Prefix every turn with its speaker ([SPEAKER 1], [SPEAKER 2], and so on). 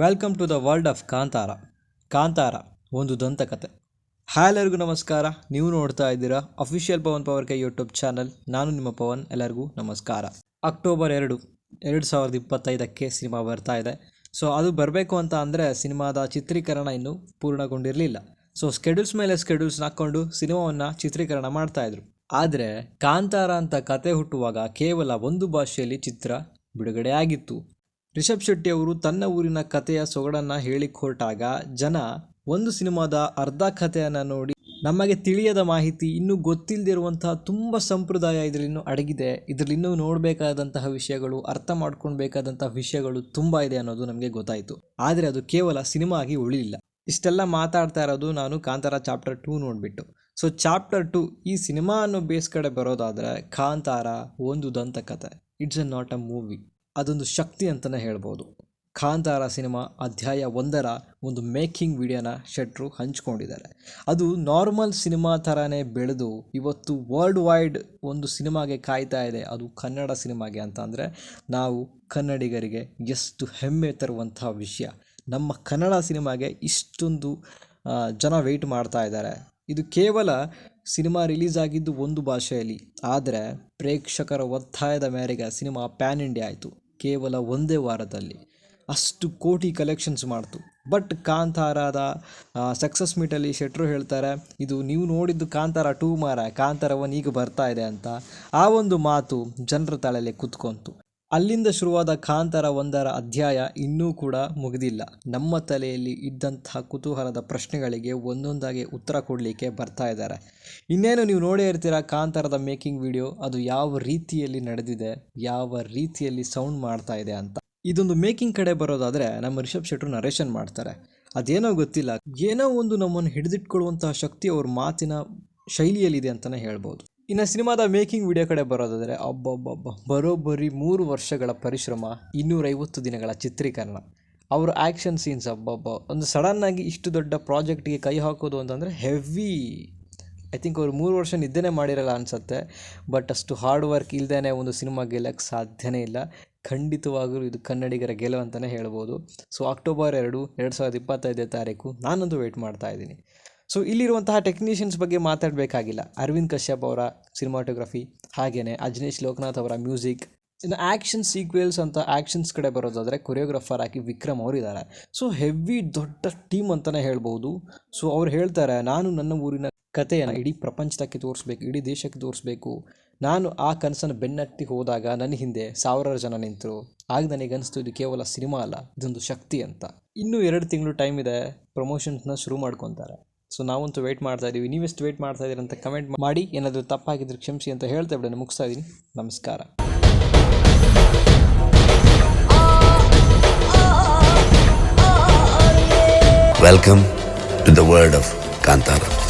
[SPEAKER 1] Welcome to the world of Kantara. Kantara, ಒಂದು ದಂತಕತೆ. Hi ಎಲ್ಲರಿಗೂ ನಮಸ್ಕಾರ. ನೀವು ನೋಡ್ತಾ ಇದ್ದೀರಾ ಅಫಿಷಿಯಲ್ ಪವನ್ ಪವರ್ ಕೈ ಯೂಟ್ಯೂಬ್ ಚಾನಲ್ ನಾನು ನಿಮ್ಮ ಪವನ್, ಎಲ್ಲರಿಗೂ ನಮಸ್ಕಾರ. ಅಕ್ಟೋಬರ್ ಎರಡು ಎರಡು ಸಾವಿರದ ಇಪ್ಪತ್ತೈದಕ್ಕೆ ಸಿನಿಮಾ ಬರ್ತಾ ಇದೆ. ಸೊ ಅದು ಬರಬೇಕು ಅಂತ ಅಂದರೆ ಸಿನಿಮಾದ ಚಿತ್ರೀಕರಣ ಇನ್ನೂ ಪೂರ್ಣಗೊಂಡಿರಲಿಲ್ಲ. ಸೊ ಸ್ಕೆಡ್ಯೂಲ್ಸ್ ಮೇಲೆ ಸ್ಕೆಡ್ಯೂಲ್ಸ್ ಹಾಕ್ಕೊಂಡು ಸಿನಿಮಾವನ್ನು ಚಿತ್ರೀಕರಣ ಮಾಡ್ತಾಯಿದ್ರು ಆದರೆ, ಕಾಂತಾರ ಅಂತ ಕತೆ ಹುಟ್ಟುವಾಗ ಕೇವಲ ಒಂದು ಭಾಷೆಯಲ್ಲಿ ಚಿತ್ರ ಬಿಡುಗಡೆ ಆಗಿತ್ತು. ರಿಷಬ್ ಶೆಟ್ಟಿ ಅವರು ತನ್ನ ಊರಿನ ಕಥೆಯ ಸೊಗಡನ್ನು ಹೇಳಿಕ್ ಹೊರಟಾಗ ಜನ ಒಂದು ಸಿನಿಮಾದ ಅರ್ಧ ಕಥೆಯನ್ನು ನೋಡಿ, ನಮಗೆ ತಿಳಿಯದ ಮಾಹಿತಿ ಇನ್ನೂ ಗೊತ್ತಿಲ್ಲದಿರುವಂತಹ ತುಂಬ ಸಂಪ್ರದಾಯ ಇದರಲ್ಲಿ ಇನ್ನೂ ಅಡಗಿದೆ. ಇದರಲ್ಲಿ ಇನ್ನೂ ನೋಡಬೇಕಾದಂತಹ ವಿಷಯಗಳು, ಅರ್ಥ ಮಾಡ್ಕೊಳ್ಬೇಕಾದಂತಹ ವಿಷಯಗಳು ತುಂಬ ಇದೆ ಅನ್ನೋದು ನಮಗೆ ಗೊತ್ತಾಯಿತು. ಆದರೆ ಅದು ಕೇವಲ ಸಿನಿಮಾ ಆಗಿ ಉಳಿಲಿಲ್ಲ. ಇಷ್ಟೆಲ್ಲ ಮಾತಾಡ್ತಾ ಇರೋದು ನಾನು ಕಾಂತಾರ ಚಾಪ್ಟರ್ ಟೂ ನೋಡಿಬಿಟ್ಟು. ಸೊ, ಚಾಪ್ಟರ್ ಟು ಈ ಸಿನಿಮಾ ಅನ್ನೋ ಬೇಸ್ ಕಡೆ ಬರೋದಾದರೆ ಕಾಂತಾರ ಒಂದು ದಂತಕಥೆ it's a not a movie. ಅದೊಂದು ಶಕ್ತಿ ಅಂತಲೇ ಹೇಳ್ಬೋದು. ಕಾಂತಾರ ಸಿನಿಮಾ ಅಧ್ಯಾಯ ಒಂದರ ಒಂದು ಮೇಕಿಂಗ್ ವಿಡಿಯೋನ ಶೆಟ್ರು ಹಂಚ್ಕೊಂಡಿದ್ದಾರೆ. ಅದು ನಾರ್ಮಲ್ ಸಿನಿಮಾ ಥರನೇ ಬೆಳೆದು ಇವತ್ತು ವರ್ಲ್ಡ್ ವೈಡ್ ಒಂದು ಸಿನಿಮಾಗೆ ಕಾಯ್ತಾ ಇದೆ. ಅದು ಕನ್ನಡ ಸಿನಿಮಾಗೆ ಅಂತ ಅಂದರೆ ನಾವು ಕನ್ನಡಿಗರಿಗೆ ಎಷ್ಟು ಹೆಮ್ಮೆ ತರುವಂತಹ ವಿಷಯ. ನಮ್ಮ ಕನ್ನಡ ಸಿನಿಮಾಗೆ ಇಷ್ಟೊಂದು ಜನ ವೆಯ್ಟ್ ಮಾಡ್ತಾ ಇದ್ದಾರೆ. ಇದು ಕೇವಲ ಸಿನಿಮಾ ರಿಲೀಸ್ ಆಗಿದ್ದು ಒಂದು ಭಾಷೆಯಲ್ಲಿ. ಆದರೆ ಪ್ರೇಕ್ಷಕರ ಒತ್ತಾಯದ ಮೇರೆಗೆ ಸಿನಿಮಾ ಪ್ಯಾನ್ ಇಂಡಿಯಾ ಆಯಿತು. ಕೇವಲ ಒಂದೇ ವಾರದಲ್ಲಿ ಅಷ್ಟು ಕೋಟಿ ಕಲೆಕ್ಷನ್ಸ್ ಮಾಡ್ತು. ಬಟ್ ಕಾಂತಾರದ ಸಕ್ಸಸ್ ಮೀಟಲ್ಲಿ ಶೆಟ್ರು ಹೇಳ್ತಾರೆ, ಇದು ನೀವು ನೋಡಿದ್ದು ಕಾಂತಾರ ಟೂ ಮಾರ ಕಾಂತಾರ ಒನ್ ಈಗ ಬರ್ತಾ ಇದೆ ಅಂತ. ಆ ಒಂದು ಮಾತು ಜನರ ತಲೆಯಲ್ಲಿ ಕುತ್ಕೊಂತು. ಅಲ್ಲಿಂದ ಶುರುವಾದ ಕಾಂತಾರ ಒಂದರ ಅಧ್ಯಾಯ ಇನ್ನೂ ಕೂಡ ಮುಗಿದಿಲ್ಲ. ನಮ್ಮ ತಲೆಯಲ್ಲಿ ಇದ್ದಂತಹ ಕುತೂಹಲದ ಪ್ರಶ್ನೆಗಳಿಗೆ ಒಂದೊಂದಾಗಿ ಉತ್ತರ ಕೊಡಲಿಕ್ಕೆ ಬರ್ತಾ ಇದ್ದಾರೆ. ಇನ್ನೇನು ನೀವು ನೋಡೇ ಇರ್ತೀರ ಕಾಂತಾರದ ಮೇಕಿಂಗ್ ವಿಡಿಯೋ? ಅದು ಯಾವ ರೀತಿಯಲ್ಲಿ ನಡೆದಿದೆ? ಯಾವ ರೀತಿಯಲ್ಲಿ ಸೌಂಡ್ ಮಾಡ್ತಾ ಇದೆ ಅಂತ. ಇದೊಂದು ಮೇಕಿಂಗ್ ಕಡೆ ಬರೋದಾದರೆ ನಮ್ಮ ರಿಷಬ್ ಶೆಟ್ಟರು ನರೇಷನ್ ಮಾಡ್ತಾರೆ. ಅದೇನೋ ಗೊತ್ತಿಲ್ಲ. ಏನೋ ಒಂದು ನಮ್ಮನ್ನು ಹಿಡಿದಿಟ್ಕೊಳ್ಳುವಂತಹ ಶಕ್ತಿ ಅವ್ರ ಮಾತಿನ ಶೈಲಿಯಲ್ಲಿದೆ ಅಂತಲೇ ಹೇಳ್ಬೋದು. ಇನ್ನು ಸಿನಿಮಾದ ಮೇಕಿಂಗ್ ವಿಡಿಯೋ ಕಡೆ ಬರೋದಾದರೆ ಅಬ್ಬಬ್ಬಬ್ಬ. ಬರೋಬ್ಬರಿ ಮೂರು ವರ್ಷಗಳ ಪರಿಶ್ರಮ, ಇನ್ನೂರೈವತ್ತು ದಿನಗಳ ಚಿತ್ರೀಕರಣ. ಅವರ ಆ್ಯಕ್ಷನ್ ಸೀನ್ಸ್ ಅಬ್ಬಬ್ಬ. ಒಂದು ಸಡನ್ನಾಗಿ ಇಷ್ಟು ದೊಡ್ಡ ಪ್ರಾಜೆಕ್ಟಿಗೆ ಕೈ ಹಾಕೋದು ಅಂತಂದರೆ ಹೆವಿ. ಐ ಥಿಂಕ್ ಅವರು ಮೂರು ವರ್ಷ ನಿದ್ದೆನೇ ಮಾಡಿರಲ್ಲ ಅನಿಸುತ್ತೆ. ಬಟ್ ಅಷ್ಟು ಹಾರ್ಡ್ ವರ್ಕ್ ಇಲ್ಲದೇ ಒಂದು ಸಿನಿಮಾ ಗೆಲ್ಲಕ್ಕೆ ಸಾಧ್ಯನೇ ಇಲ್ಲ. ಖಂಡಿತವಾಗಲೂ ಇದು ಕನ್ನಡಿಗರ ಗೆಲುವು ಅಂತಲೇ ಹೇಳ್ಬೋದು. ಸೊ ಅಕ್ಟೋಬರ್ ಎರಡು ಎರಡು ಸಾವಿರದ ಇಪ್ಪತ್ತೈದನೇ ತಾರೀಕು ನಾನಂತೂ ವೆಯ್ಟ್ ಮಾಡ್ತಾ ಇದ್ದೀನಿ. ಸೊ ಇಲ್ಲಿರುವಂತಹ ಟೆಕ್ನಿಷಿಯನ್ಸ್ ಬಗ್ಗೆ ಮಾತಾಡಬೇಕಾಗಿಲ್ಲ. ಅರವಿಂದ್ ಕಶ್ಯಪ್ ಅವರ ಸಿನಿಮಾಟೋಗ್ರಫಿ ಹಾಗೆಯೇ ಅಜ್ನೇಶ್ ಲೋಕನಾಥ್ ಅವರ ಮ್ಯೂಸಿಕ್ ಇನ್ನು ಆ್ಯಕ್ಷನ್ ಸೀಕ್ವೆಲ್ಸ್ ಅಂತ ಆ್ಯಕ್ಷನ್ಸ್ ಕಡೆ ಬರೋದಾದರೆ ಕೊರಿಯೋಗ್ರಫರ್ ಆಗಿ ವಿಕ್ರಮ್ ಅವರಿದ್ದಾರೆ ಸೊ ಹೆವಿ ದೊಡ್ಡ ಟೀಮ್ ಅಂತಲೇ ಹೇಳ್ಬೋದು. ಸೊ ಅವ್ರು ಹೇಳ್ತಾರೆ, ನಾನು ನನ್ನ ಊರಿನ ಕಥೆಯನ್ನು ಇಡೀ ಪ್ರಪಂಚದಕ್ಕೆ ತೋರಿಸ್ಬೇಕು, ಇಡೀ ದೇಶಕ್ಕೆ ತೋರಿಸ್ಬೇಕು. ನಾನು ಆ ಕನಸನ್ನು ಬೆನ್ನಟ್ಟಿ ಹೋದಾಗ ನನ್ನ ಹಿಂದೆ ಸಾವಿರಾರು ಜನ ನಿಂತರು. ಆಗ ನನಗೆ ಅನಿಸ್ತು, ಇದು ಕೇವಲ ಸಿನಿಮಾ ಅಲ್ಲ, ಇದೊಂದು ಶಕ್ತಿ ಅಂತ. ಇನ್ನೂ ಎರಡು ತಿಂಗಳು ಟೈಮ್ ಇದೆ ಪ್ರಮೋಷನ್ಸ್ನ ಶುರು ಮಾಡ್ಕೊತಾರೆ. ಸೊ ನಾವಂತೂ ವೆಯ್ಟ್ ಮಾಡ್ತಾ ಇದ್ದೀವಿ ನೀವೆಷ್ಟು ವೆಯ್ಟ್ ಮಾಡ್ತಾ ಇದ್ದೀರಿ ಅಂತ ಕಮೆಂಟ್ ಮಾಡಿ, ಏನಾದರೂ ತಪ್ಪಾಗಿದ್ರೆ ಕ್ಷಮಿಸಿ ಅಂತ ಹೇಳ್ತಾ ಬಿಡೋಣ. ಮುಗಿಸ್ತಾ ಇದ್ದೀನಿ ನಮಸ್ಕಾರ.
[SPEAKER 2] Welcome to the world of Kantara.